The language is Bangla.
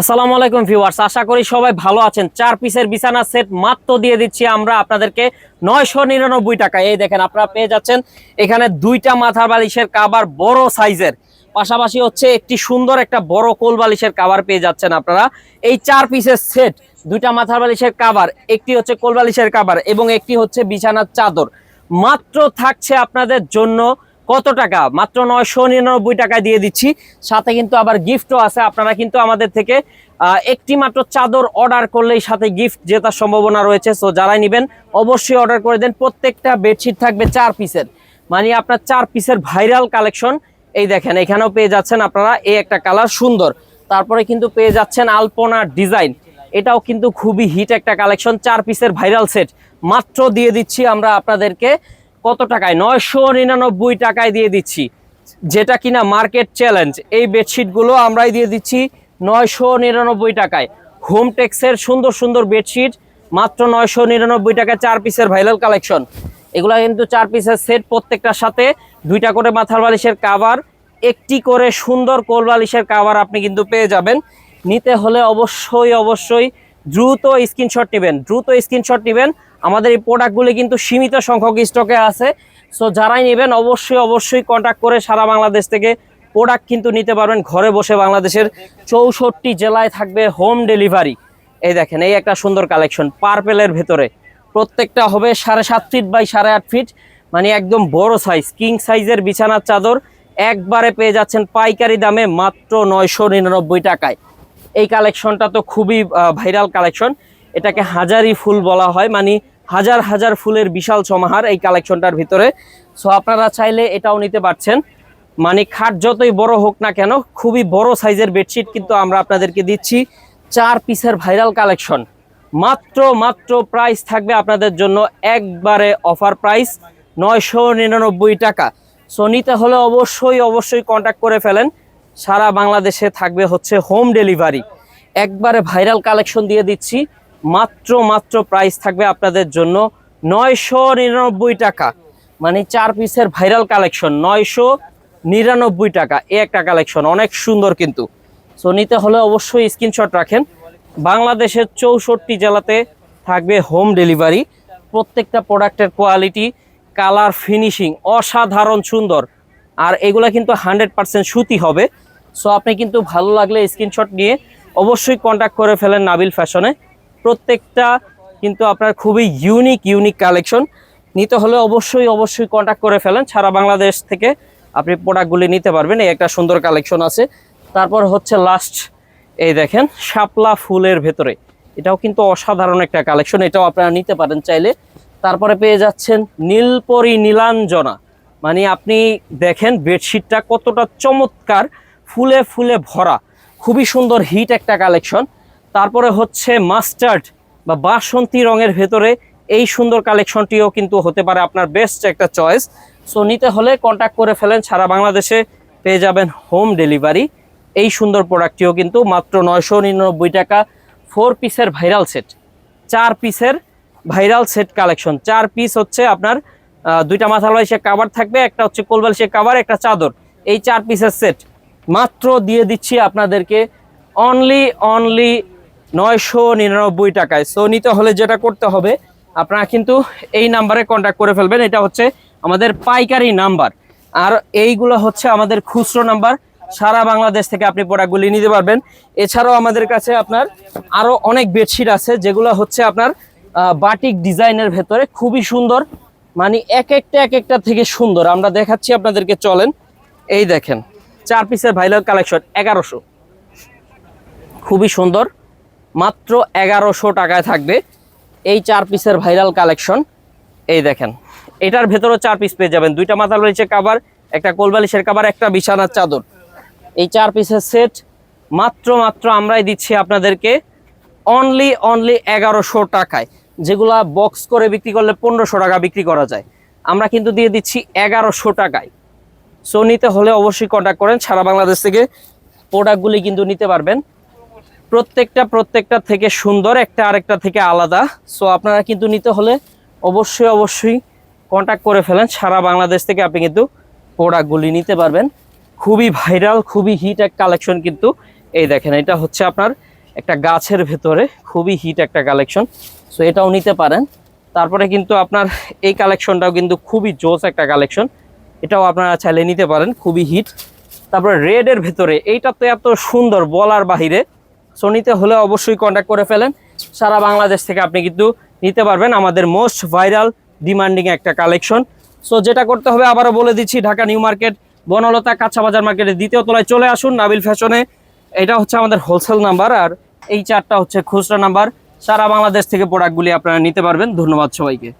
আসসালামু আলাইকুম ভিউয়ার্স, আশা করি সবাই ভালো আছেন। চার পিসের বিছানা সেট মাত্র দিয়ে দিচ্ছি আমরা আপনাদেরকে নয়শো নিরানব্বই টাকা। এই দেখেন আপনারা পেয়ে যাচ্ছেন, এখানে দুইটা মাথার বালিশের কাবার বড় সাইজের। পাশাপাশি হচ্ছে একটি সুন্দর একটা বড় কোল বালিশের কাবার পেয়ে যাচ্ছেন আপনারা। এই চার পিসের সেট, দুইটা মাথার বালিশের কাবার একটি হচ্ছে কোল বালিশের কাবার এবং একটি হচ্ছে বিছানার চাদর। মাত্র থাকছে আপনাদের জন্য কত টাকা? মাত্র নয়শো নিরানব্বই টাকায় দিয়ে দিচ্ছি। সাথে কিন্তু আবার গিফটও আছে। আপনারা কিন্তু আমাদের থেকে একটি মাত্র চাদর অর্ডার করলেই সাথে গিফট জেতার সম্ভাবনা রয়েছে। সো যারাই নেবেন, অবশ্যই অর্ডার করে দেন। প্রত্যেকটা বেডশিট থাকবে চার পিসের মানে আপনার চার পিসের ভাইরাল কালেকশন এই দেখেন, এখানেও পেয়ে যাচ্ছেন আপনারা। এই একটা কালার সুন্দর। তারপরে কিন্তু পেয়ে যাচ্ছেন আলপনা ডিজাইন এটাও কিন্তু খুবই হিট একটা কালেকশন চার পিসের ভাইরাল সেট মাত্র দিয়ে দিচ্ছি আমরা আপনাদেরকে। কত টাকায়? নয়শো নিরানব্বই টাকায় দিয়ে দিচ্ছি। যেটা কিনা মার্কেট চ্যালেঞ্জ এই বেডশিটগুলো আমরাই দিয়ে দিচ্ছি নয়শো নিরানব্বই টাকায়। হোম টেক্সের সুন্দর সুন্দর বেডশিট মাত্র নয়শো নিরানব্বই টাকায় চার পিসের ভাইরাল কালেকশন এগুলো কিন্তু চার পিসের সেট প্রত্যেকটার সাথে, দুইটা করে মাথার বালিশের কাভার একটি করে সুন্দর কোল বালিশের কাভার আপনি কিন্তু পেয়ে যাবেন। নিতে হলে অবশ্যই অবশ্যই দ্রুত স্ক্রিনশট নেবেন, দ্রুত স্ক্রিনশট নেবেন। আমাদের এই প্রোডাক্টগুলি কিন্তু সীমিত সংখ্যক স্টকে আছে। সো যারাই নেবেন অবশ্যই অবশ্যই কন্ট্যাক্ট করে সারা বাংলাদেশ থেকে প্রোডাক্ট কিন্তু নিতে পারবেন। ঘরে বসে বাংলাদেশের চৌষট্টি জেলায় থাকবে হোম ডেলিভারি এই দেখেন, এই একটা সুন্দর কালেকশন পার্পেলের ভেতরে। প্রত্যেকটা হবে সাড়ে সাত ফিট বাই সাড়ে আট ফিট মানে একদম বড় সাইজ কিং সাইজের বিছানার চাদর। একবারে পেয়ে যাচ্ছেন পাইকারি দামে মাত্র নয়শো নিরানব্বই টাকায়। এই কালেকশনটা তো খুবই ভাইরাল কালেকশন এটাকে হাজারি ফুল বলা হয় মানে হাজার হাজার ফুলের বিশাল সমাহার এই কালেকশনটার ভিতরে। সো আপনারা চাইলে এটাও নিতে পারছেন। মানে খাট যতই বড় হোক না কেন, খুবই বড় সাইজের বেডশিট কিন্তু আমরা আপনাদেরকে দিচ্ছি। চার পিসের ভাইরাল কালেকশন মাত্র মাত্র প্রাইস থাকবে আপনাদের জন্য একবারে অফার প্রাইস নয়শো নিরানব্বই টাকা। সো নিতে হলে অবশ্যই অবশ্যই কন্ট্যাক্ট করে ফেলেন। সারা বাংলাদেশে থাকবে হচ্ছে হোম ডেলিভারি একবারে ভাইরাল কালেকশন দিয়ে দিচ্ছি। মাত্র মাত্র প্রাইস থাকবে আপনাদের জন্য নয়শো নিরানব্বই টাকা। মানে চার পিসের ভাইরাল কালেকশন নয়শো নিরানব্বই টাকা। এ একটা কালেকশন অনেক সুন্দর কিন্তু। সো নিতে হলে অবশ্যই স্ক্রিনশট রাখেন। বাংলাদেশের চৌষট্টি জেলাতে থাকবে হোম ডেলিভারি প্রত্যেকটা প্রোডাক্টের কোয়ালিটি কালার ফিনিশিং অসাধারণ সুন্দর। আর এগুলা কিন্তু হান্ড্রেড পার্সেন্ট সুতি হবে। সো আপনি কিন্তু ভালো লাগলে স্ক্রিনশট নিয়ে অবশ্যই কন্ট্যাক্ট করে ফেলেন নাবিল ফ্যাশনে প্রত্যেকটা কিন্তু আপনার খুবই ইউনিক ইউনিক কালেকশন নিতে হলে অবশ্যই অবশ্যই কন্ট্যাক্ট করে ফেলেন। সারা বাংলাদেশ থেকে আপনি প্রোডাক্টগুলি নিতে পারবেন। এই একটা সুন্দর কালেকশন আছে। তারপর হচ্ছে লাস্ট এই দেখেন, শাপলা ফুলের ভেতরে। এটাও কিন্তু অসাধারণ একটা কালেকশন এটাও আপনারা নিতে পারেন চাইলে। তারপরে পেয়ে যাচ্ছেন নীলপরি নীলাঞ্জনা। মানে আপনি দেখেন বেডশিটটা কতটা চমৎকার। ফুলে ফুলে ভরা। খুবই সুন্দর হিট একটা কালেকশন তারপরে হচ্ছে মাস্টার্ড বা বাসন্তী রঙের ভেতরে এই সুন্দর কালেকশনটিও কিন্তু হতে পারে আপনার বেস্ট একটা চয়েস সো নিতে হলে কন্ট্যাক্ট করে ফেলেন, সারা বাংলাদেশে পেয়ে যাবেন হোম ডেলিভারি এই সুন্দর প্রোডাক্টটিও কিন্তু মাত্র নয়শো নিরানব্বই টাকা ফোর পিসের ভাইরাল সেট চার পিসের ভাইরাল সেট কালেকশন চার পিস হচ্ছে আপনার দুইটা বালিশের কাভার থাকবে, একটা হচ্ছে কোল সে কাভার একটা চাদর। এই চার পিসের সেট মাত্র দিয়ে দিচ্ছি আপনাদেরকে অনলি অনলি নয়শো নিরানব্বই টাকায়। সো নিতে হলে যেটা করতে হবে, আপনারা কিন্তু এই নাম্বারে কন্ট্যাক্ট করে ফেলবেন। এটা হচ্ছে আমাদের পাইকারি নাম্বার। আর এইগুলো হচ্ছে আমাদের খুচরো নাম্বার। সারা বাংলাদেশ থেকে আপনি প্রোডাক্টগুলি নিতে পারবেন। এছাড়াও আমাদের কাছে আপনার আরও অনেক বেডশিট আছে, যেগুলো হচ্ছে আপনার বাটিক ডিজাইনের ভেতরে। খুবই সুন্দর। মানে এক একটা এক একটা থেকে সুন্দর। আমরা দেখাচ্ছি আপনাদেরকে, চলেন। এই দেখেন, চার পিসের ভাইরাল কালেকশন এগারোশো। খুবই সুন্দর। মাত্র এগারোশো টাকায় থাকবে এই চার পিসের ভাইরাল কালেকশন এই দেখেন, এটার ভেতরেও চার পিস পেয়ে যাবেন। দুইটা মাথার রয়েছে কাবার একটা কোলবালিশের কাবার একটা বিছানার চাদর। এই চার পিসের সেট মাত্র মাত্র আমরাই দিচ্ছি আপনাদেরকে অনলি অনলি এগারোশো টাকায়। যেগুলা বক্স করে বিক্রি করলে পনেরোশো টাকা বিক্রি করা যায়। আমরা কিন্তু দিয়ে দিচ্ছি এগারোশো টাকায়। সো নিতে হলে অবশ্যই কন্ট্যাক্ট করেন। সারা বাংলাদেশ থেকে প্রোডাক্টগুলি কিন্তু নিতে পারবেন। প্রত্যেকটা প্রত্যেকটা থেকে সুন্দর, একটা আরেকটা থেকে আলাদা। সো আপনারা কিন্তু নিতে হলে অবশ্যই অবশ্যই কন্ট্যাক্ট করে ফেলেন। সারা বাংলাদেশ থেকে আপনি কিন্তু প্রোডাক্টগুলি নিতে পারবেন। খুবই ভাইরাল খুবই হিট এক কালেকশন কিন্তু। এই দেখেন, এটা হচ্ছে আপনার একটা গাছের ভেতরে খুবই হিট একটা কালেকশন সো এটাও নিতে পারেন। তারপরে কিন্তু আপনার এই কালেকশনটাও কিন্তু খুবই জোস একটা কালেকশন এটাও আপনারা চাইলে নিতে পারেন, খুবই হিট তারপরে রেডের ভেতরে, এইটা তো এত সুন্দর বলার বাহিরে। সো নিতে হলে অবশ্যই কন্ট্যাক্ট করে ফেলেন। সারা বাংলাদেশ থেকে আপনি কিন্তু নিতে পারবেন আমাদের মোস্ট ভাইরাল ডিমান্ডিং একটা কালেকশন সো যেটা করতে হবে, আবারও বলে দিচ্ছি, ঢাকা নিউ মার্কেট, বনলতা কাঁচা বাজার মার্কেটের দ্বিতীয় তলায় চলে আসুন নাবিল ফ্যাশনে। এটা হচ্ছে আমাদের হোলসেল নাম্বার আর এই চারটা হচ্ছে খুচরা নাম্বার সারা বাংলাদেশ থেকে প্রোডাক্টগুলি আপনারা নিতে পারবেন। ধন্যবাদ সবাইকে।